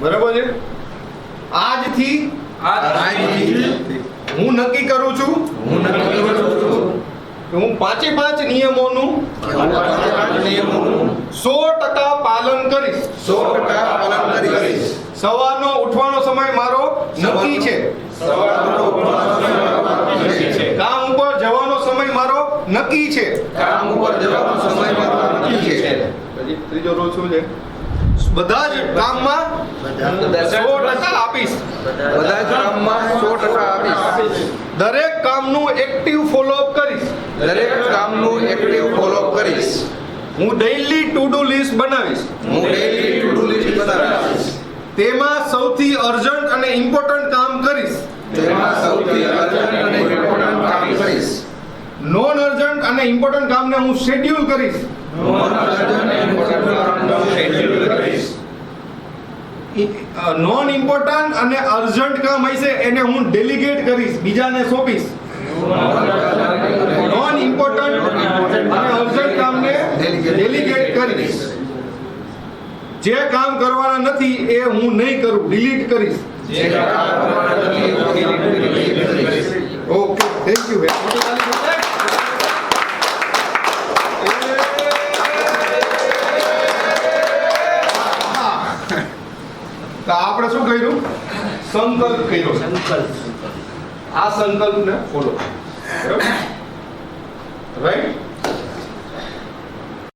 બરાબર છે? આજથી આજથી હું નક્કી કરું છું હું નક્કી કરું છું હું પાંચે પાંચ નિયમોનું નિયમોનું સો ટકા પાલન કરીશ. સો ટકા પાલન કરીશ. સવારનો ઉઠવાનો સમય મારો નક્કી છે. સવારનો ઉઠવાનો સમય મારો નક્કી છે. કામ ઉપર જવાનો સમય મારો નક્કી છે. કામ ઉપર જવાનો સમય મારો નક્કી છે. ત્રીજો રૂલ શું છે? બધા જ કામમાં સો ટકા આપીશ. બધા જ કામમાં સો ટકા આપીશ. દરેક કામનું એક્ટિવ ફોલોઅપ કરીશ. દરેક કામનું એક્ટિવ ફોલોઅપ કરીશ. હું ડેઈલી ટુ ડુ લિસ્ટ બનાવીશ. હું ડેઈલી ટુ ડુ લિસ્ટ બનાવીશ. તેમાં સૌથી અર્જન્ટ અને ઇમ્પોર્ટન્ટ કામ કરીશ. તેમાં સૌથી અર્જન્ટ અને ઇમ્પોર્ટન્ટ કામ કરીશ. નોન અર્જન્ટ અને ઇમ્પોર્ટન્ટ કામને હું શેડ્યુલ કરીશ. નોન અર્જન્ટ અને ઇમ્પોર્ટન્ટ કામનું શેડ્યુલ કરીશ નોન ઇમ્પોર્ટન્ટ અને અર્જન્ટ કામ હશે એને હું ડેલિગેટ કરીશ બીજાને સોંપીશ. નોન ઇમ્પોર્ટન્ટ અને અર્જન્ટ કામને ડેલિગેટ કરીશ. જે કામ કરવાના નથી એ હું નહીં કરું ડિલીટ કરીશ. ઓકે થેન્ક યુ તો આપણે શું કર્યું? સંકલ્પ કર્યો. આ સંકલ્પને ફોલો રાઈટ